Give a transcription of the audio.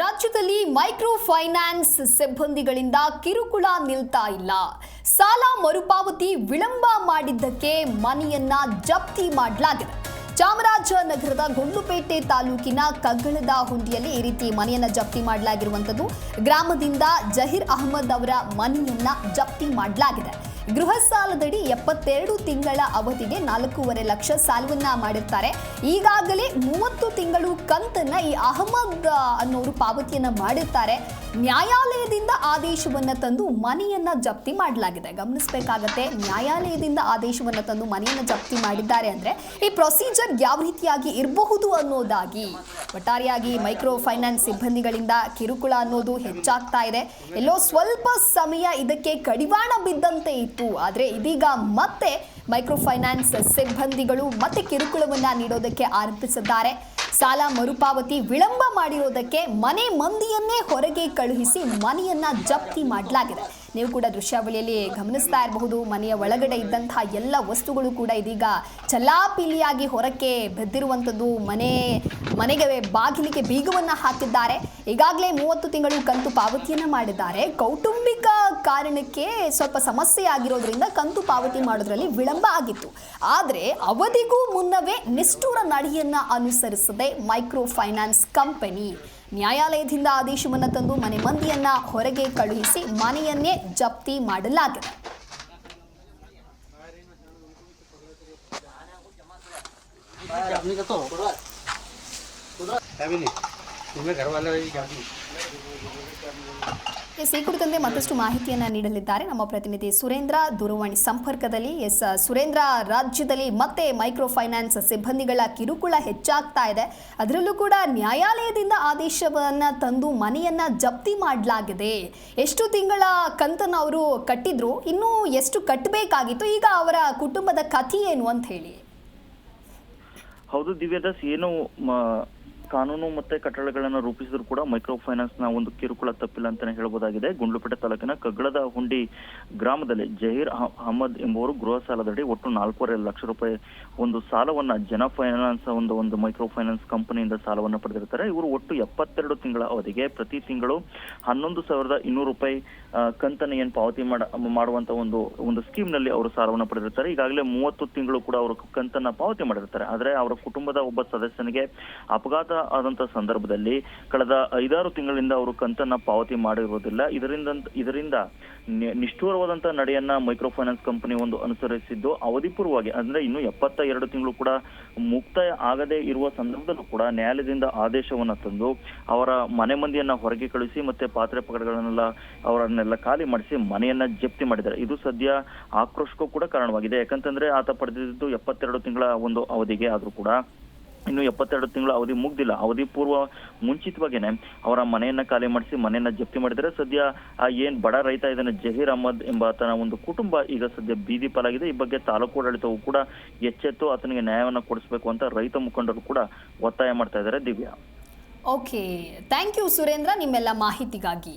ರಾಜ್ಯದಲ್ಲಿ micro finance ಸಿಬ್ಬಂದಿಗಳಿಂದ ಕಿರುಕುಳ ನಿಲ್ತಾ ಇಲ್ಲ. ಸಾಲ ಮರುಪಾವತಿ ವಿಳಂಬ ಮಾಡಿದ್ದಕ್ಕೆ ಮನೆಯನ್ನ ಜಪ್ತಿ ಮಾಡಲಾಗಿದೆ. ಚಾಮರಾಜನಗರದ ಗುಂಡ್ಲುಪೇಟೆ ತಾಲೂಕಿನ ಕಗ್ಗಳದ ಹುಂಡಿಯಲ್ಲಿ ಈ ರೀತಿ ಮನೆಯನ್ನ ಜಪ್ತಿ ಮಾಡಲಾಗಿರುವಂಥದ್ದು ಗ್ರಾಮದಿಂದ ಜಹೀರ್ ಅಹಮದ್ ಅವರ ಮನೆಯನ್ನ ಜಪ್ತಿ ಮಾಡಲಾಗಿದೆ. ಗೃಹ ಸಾಲದಡಿ ಎಪ್ಪತ್ತೆರಡು ತಿಂಗಳ ಅವಧಿಗೆ ನಾಲ್ಕೂವರೆ ಲಕ್ಷ ಸಾಲವನ್ನ ಮಾಡಿರ್ತಾರೆ. ಈಗಾಗಲೇ ಮೂವತ್ತು ತಿಂಗಳು ಕಂತನ್ನ ಈ ಅಹಮದ್ ಅನ್ನೋರು ಪಾವತಿಯನ್ನ ಮಾಡಿರ್ತಾರೆ. ನ್ಯಾಯಾಲಯದಿಂದ ಆದೇಶವನ್ನ ತಂದು ಮನೆಯನ್ನ ಜಪ್ತಿ ಮಾಡಲಾಗಿದೆ. ಗಮನಿಸಬೇಕಾಗತ್ತೆ, ನ್ಯಾಯಾಲಯದಿಂದ ಆದೇಶವನ್ನ ತಂದು ಮನೆಯನ್ನ ಜಪ್ತಿ ಮಾಡಿದ್ದಾರೆ ಅಂದ್ರೆ ಈ ಪ್ರೊಸೀಜರ್ ಯಾವ ರೀತಿಯಾಗಿ ಇರಬಹುದು ಅನ್ನೋದಾಗಿ. ಒಟ್ಟಾರೆಯಾಗಿ ಮೈಕ್ರೋ ಫೈನಾನ್ಸ್ ಸಿಬ್ಬಂದಿಗಳಿಂದ ಕಿರುಕುಳ ಅನ್ನೋದು ಹೆಚ್ಚಾಗ್ತಾ ಇದೆ. ಎಲ್ಲೋ ಸ್ವಲ್ಪ ಸಮಯ ಇದಕ್ಕೆ ಕಡಿವಾಣ ಬಿದ್ದಂತೆ ಇತ್ತು. ಆದರೆ ಇದೀಗ ಮತ್ತೆ ಮೈಕ್ರೋ ಫೈನಾನ್ಸ್ ಸಿಬ್ಬಂದಿಗಳು ಮತ್ತೆ ಕಿರುಕುಳವನ್ನು ನೀಡೋದಕ್ಕೆ ಆರಂಭಿಸಿದ್ದಾರೆ. ಸಾಲ ಮರುಪಾವತಿ ವಿಳಂಬ ಮಾಡಿರೋದಕ್ಕೆ ಮನೆ ಮಂದಿಯನ್ನೇ ಹೊರಗೆ ಕಳುಹಿಸಿ ಮನೆಯನ್ನ ಜಪ್ತಿ ಮಾಡಲಾಗಿದೆ. ನೀವು ಕೂಡ ದೃಶ್ಯಾವಳಿಯಲ್ಲಿ ಗಮನಿಸ್ತಾ ಇರಬಹುದು, ಮನೆಯ ಒಳಗಡೆ ಇದ್ದಂತಹ ಎಲ್ಲ ವಸ್ತುಗಳು ಕೂಡ ಇದೀಗ ಚಲಾಪಿಲಿಯಾಗಿ ಹೊರಕ್ಕೆ ಬೆದ್ದಿರುವಂಥದ್ದು. ಮನೆ ಮನೆಗೆ ಬಾಗಿಲಿಗೆ ಬೀಗವನ್ನ ಹಾಕಿದ್ದಾರೆ. ಈಗಾಗಲೇ ಮೂವತ್ತು ತಿಂಗಳು ಕಂತು ಪಾವತಿಯನ್ನ ಮಾಡಿದ್ದಾರೆ. ಕೌಟುಂಬಿಕ ಕಾರಣಕ್ಕೆ ಸ್ವಲ್ಪ ಸಮಸ್ಯೆ ಆಗಿರೋದ್ರಿಂದ ಕಂತು ಪಾವತಿ ಮಾಡೋದ್ರಲ್ಲಿ ವಿಳಂಬ ಆಗಿತ್ತು. ಆದರೆ ಅವಧಿಗೂ ಮುನ್ನವೇ ನಿಷ್ಠೂರ ನಡೆಯನ್ನ ಅನುಸರಿಸದೆ ಮೈಕ್ರೋ ಫೈನಾನ್ಸ್ ಕಂಪನಿ. ನ್ಯಾಯಾಲಯದಿಂದ ಆದೇಶವನ್ನು ತಂದು ಮನೆ ಮಂದಿಯನ್ನ ಹೊರಗೆ ಕಳುಹಿಸಿ ಮನೆಯನ್ನೇ ಜಪ್ತಿ ಮಾಡಲಾಗಿದೆ. ನಿಮ್ಮ ಈ ಕುರಿತಂತೆ ಮತ್ತಷ್ಟು ಮಾಹಿತಿಯನ್ನು ನೀಡಲಿದ್ದಾರೆ ನಮ್ಮ ಪ್ರತಿನಿಧಿ ಸುರೇಂದ್ರ ದೂರವಾಣಿ ಸಂಪರ್ಕದಲ್ಲಿ. ಎಸ್ ಸುರೇಂದ್ರ ರಾಜ್ಯದಲ್ಲಿ ಮತ್ತೆ ಮೈಕ್ರೋ ಫೈನಾನ್ಸ್ ಸಿಬ್ಬಂದಿಗಳ ಕಿರುಕುಳ ಹೆಚ್ಚಾಗ್ತಾ ಇದೆ. ಅದರಲ್ಲೂ ಕೂಡ ನ್ಯಾಯಾಲಯದಿಂದ ಆದೇಶವನ್ನು ತಂದು ಮನೆಯನ್ನು ಜಪ್ತಿ ಮಾಡಲಾಗಿದೆ. ಎಷ್ಟು ತಿಂಗಳ ಕಂತನ್ನು ಅವರು ಕಟ್ಟಿದ್ರು ಇನ್ನೂ ಎಷ್ಟು ಕಟ್ಟಬೇಕಾಗಿತ್ತು ಈಗ ಅವರ ಕುಟುಂಬದ ಕಥೆ ಏನು ಅಂತ ಹೇಳಿ. ಹೌದು ದಿವ್ಯದಾಸ್ ಏನು ಕಾನೂನು ಮತ್ತೆ ಕಟ್ಟಡಗಳನ್ನು ರೂಪಿಸಿದ್ರು ಕೂಡ ಮೈಕ್ರೋ ಫೈನಾನ್ಸ್ನ ಒಂದು ಕಿರುಕುಳ ತಪ್ಪಿಲ್ಲ ಅಂತಾನೆ ಹೇಳಬಹುದಾಗಿದೆ ಗುಂಡ್ಲುಪೇಟೆ ತಾಲೂಕಿನ ಕಗ್ಗಳದ ಹುಂಡಿ ಗ್ರಾಮದಲ್ಲಿ ಜಹೀರ್ ಅಹ- ಅಹಮದ್ ಎಂಬುವರು ಗೃಹ ಸಾಲದಡಿ ಒಟ್ಟು ನಾಲ್ಕೂವರೆ ಲಕ್ಷ ರೂಪಾಯಿ ಒಂದು ಸಾಲವನ್ನ ಜನ ಫೈನಾನ್ಸ್ ಒಂದು ಒಂದು ಮೈಕ್ರೋ ಫೈನಾನ್ಸ್ ಕಂಪನಿಯಿಂದ ಸಾಲವನ್ನು ಪಡೆದಿರ್ತಾರೆ. ಇವರು ಒಟ್ಟು ಎಪ್ಪತ್ತೆರಡು ತಿಂಗಳ ಅವಧಿಗೆ ಪ್ರತಿ ತಿಂಗಳು ಹನ್ನೊಂದು ಸಾವಿರದ ಇನ್ನೂರು ರೂಪಾಯಿ ಕಂತನ್ನು ಏನು ಪಾವತಿ ಮಾಡ, ಮಾಡುವಂತ ಒಂದು ಒಂದು ಸ್ಕೀಮ್ನಲ್ಲಿ ಅವರು ಸಾಲವನ್ನ ಪಡೆದಿರ್ತಾರೆ. ಈಗಾಗಲೇ ಮೂವತ್ತು ತಿಂಗಳು ಕೂಡ ಅವರು ಕಂತನ್ನ ಪಾವತಿ ಮಾಡಿರ್ತಾರೆ. ಆದ್ರೆ ಅವರ ಕುಟುಂಬದ ಒಬ್ಬ ಸದಸ್ಯನಿಗೆ ಅಪಘಾತ ಆದಂತ ಸಂದರ್ಭದಲ್ಲಿ ಕಳೆದ ಐದಾರು ತಿಂಗಳಿಂದ ಅವರು ಕಂತನ್ನ ಪಾವತಿ ಮಾಡಿರುವುದಿಲ್ಲ. ಇದರಿಂದ ಇದರಿಂದ ನಿಷ್ಠೂರವಾದಂತಹ ನಿಷ್ಠುರವಾದಂತ ನಡೆಯನ್ನ ಮೈಕ್ರೋ ಫೈನಾನ್ಸ್ ಕಂಪನಿ ಒಂದು ಅನುಸರಿಸಿದ್ದು ಅವಧಿಪೂರ್ವವಾಗಿ ಅಂದ್ರೆ ಇನ್ನು ಎಪ್ಪತ್ತ ಎರಡು ತಿಂಗಳು ಕೂಡ ಮುಕ್ತಾಯ ಆಗದೆ ಇರುವ ಸಂದರ್ಭದಲ್ಲೂ ಕೂಡ ನ್ಯಾಯಾಲಯದಿಂದ ಆದೇಶವನ್ನ ತಂದು ಅವರ ಮನೆ ಮಂದಿಯನ್ನ ಹೊರಗೆ ಕಳಿಸಿ ಮತ್ತೆ ಪಾತ್ರೆ ಪಕಡಗಳನ್ನೆಲ್ಲ ಅವರನ್ನೆಲ್ಲ ಖಾಲಿ ಮಾಡಿಸಿ ಮನೆಯನ್ನ ಜಪ್ತಿ ಮಾಡಿದ್ದಾರೆ. ಇದು ಸದ್ಯ ಆಕ್ರೋಶಕ್ಕೂ ಕೂಡ ಕಾರಣವಾಗಿದೆ. ಯಾಕಂತಂದ್ರೆ ಆತ ಪಡೆದಿದ್ದು ಎಪ್ಪತ್ತೆರಡು ತಿಂಗಳ ಒಂದು ಅವಧಿಗೆ ಆದ್ರೂ ಕೂಡ ಇನ್ನು ಎಪ್ಪತ್ತೆರಡು ತಿಂಗಳ ಅವಧಿ ಮುಗ್ದಿಲ್ಲ ಅವಧಿ ಪೂರ್ವ ಮುಂಚಿತವಾಗಿನೆ ಅವರ ಮನೆಯನ್ನ ಖಾಲಿ ಮಾಡಿಸಿ ಮನೆಯನ್ನ ಜಪ್ತಿ ಮಾಡಿದರೆ ಸದ್ಯ ಆ ಏನ್ ಬಡ ರೈತ ಇದನ್ನು ಜಹೀರ್ ಅಹಮದ್ ಎಂಬ ಆತನ ಒಂದು ಕುಟುಂಬ ಈಗ ಸದ್ಯ ಬೀದಿ ಪಾಲಾಗಿದೆ ಈ ಬಗ್ಗೆ ತಾಲೂಕು ಆಡಳಿತವು ಕೂಡ ಎಚ್ಚೆತ್ತು ಆತನಿಗೆ ನ್ಯಾಯವನ್ನ ಕೊಡಿಸಬೇಕು ಅಂತ ರೈತ ಮುಖಂಡರು ಕೂಡ ಒತ್ತಾಯ ಮಾಡ್ತಾ ಇದ್ದಾರೆ Divya okay thank you Surendra ನಿಮ್ಮೆಲ್ಲ ಮಾಹಿತಿಗಾಗಿ